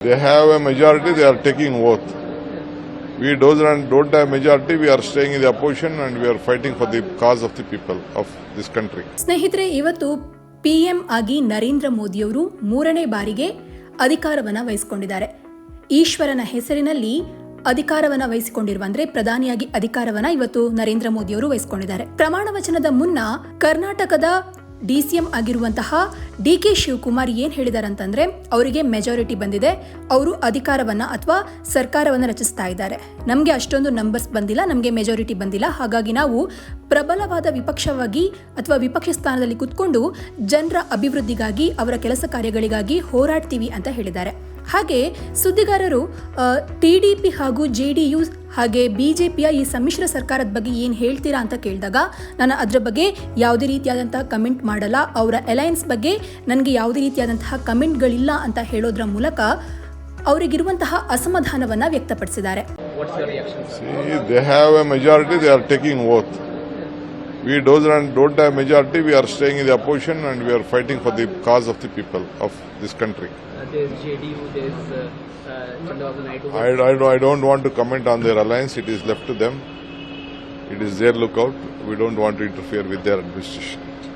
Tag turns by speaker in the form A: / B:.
A: They have a majority, they are taking oath. We don't, have majority, we are staying in the opposition and we are fighting for the cause of the people of this country.
B: ಸ್ನೇಹಿತರೆ ಇವತ್ತು PM ಆಗಿ ನರೇಂದ್ರ ಮೋದಿಯವರು ಮೂರನೇ ಬಾರಿಗೆ ಅಧಿಕಾರವನ್ನ ವಹಿಸಿಕೊಂಡಿದ್ದಾರೆ ಈಶ್ವರನ ಹೆಸರಿನಲ್ಲಿ ಅಧಿಕಾರವನ್ನ ವಹಿಸಿಕೊಂಡಿರುವ ಅಂದ್ರೆ ಪ್ರಧಾನಿಯಾಗಿ ಅಧಿಕಾರವನ್ನ ಇವತ್ತು ನರೇಂದ್ರ ಮೋದಿಯವರು ವಹಿಸಿಕೊಂಡಿದ್ದಾರೆ ಪ್ರಮಾಣ ವಚನದ ಮುನ್ನ ಕರ್ನಾಟಕದ ಡಿಸಿಎಂ ಆಗಿರುವಂತಹ ಡಿ ಕೆ ಶಿವಕುಮಾರ್ ಏನು ಹೇಳಿದಾರಂತಂದ್ರೆ, ಅವರಿಗೆ ಮೆಜಾರಿಟಿ ಬಂದಿದೆ. ಅವರು ಅಧಿಕಾರವನ್ನ ಅಥವಾ ಸರ್ಕಾರವನ್ನ ರಚಿಸ್ತಾ ಇದ್ದಾರೆ. ನಮಗೆ ಅಷ್ಟೊಂದು ನಂಬರ್ಸ್ ಬಂದಿಲ್ಲ, ನಮಗೆ ಮೆಜಾರಿಟಿ ಬಂದಿಲ್ಲ. ಹಾಗಾಗಿ ನಾವು ಪ್ರಬಲವಾದ ವಿಪಕ್ಷವಾಗಿ ಅಥವಾ ವಿಪಕ್ಷ ಸ್ಥಾನದಲ್ಲಿ ಕುತ್ಕೊಂಡು ಜನರ ಅಭಿವೃದ್ಧಿಗಾಗಿ, ಅವರ ಕೆಲಸ ಕಾರ್ಯಗಳಿಗಾಗಿ ಹೋರಾಡ್ತೀವಿ ಅಂತ ಹೇಳಿದ್ದಾರೆ. ಹಾಗೆ ಸುದ್ದಿಗಾರರು ಟಿ ಡಿ ಪಿ ಹಾಗೂ ಜೆ ಡಿ ಯು ಹಾಗೆ ಬಿಜೆಪಿಯ ಈ ಸಮ್ಮಿಶ್ರ ಸರ್ಕಾರದ ಬಗ್ಗೆ ಏನು ಹೇಳ್ತೀರಾ ಅಂತ ಕೇಳಿದಾಗ, ನಾನು ಅದರ ಬಗ್ಗೆ ಯಾವುದೇ ರೀತಿಯಾದಂತಹ ಕಮೆಂಟ್ ಮಾಡಲ್ಲ. ಅವರ ಅಲಯನ್ಸ್ ಬಗ್ಗೆ ನನಗೆ ಯಾವುದೇ ರೀತಿಯಾದಂತಹ ಕಮೆಂಟ್ಗಳಿಲ್ಲ ಅಂತ ಹೇಳೋದ್ರ ಮೂಲಕ ಅವರಿಗಿರುವಂತಹ ಅಸಮಾಧಾನವನ್ನು ವ್ಯಕ್ತಪಡಿಸಿದ್ದಾರೆ.
A: We don't, don't have majority, we are staying in the opposition and we are fighting for the cause of the people of this country.
C: Uh, there's JDU, there's uh, uh,
A: I, I, don't- I don't want to comment on their alliance, it is left to them. It is their lookout, we don't want to interfere with their administration.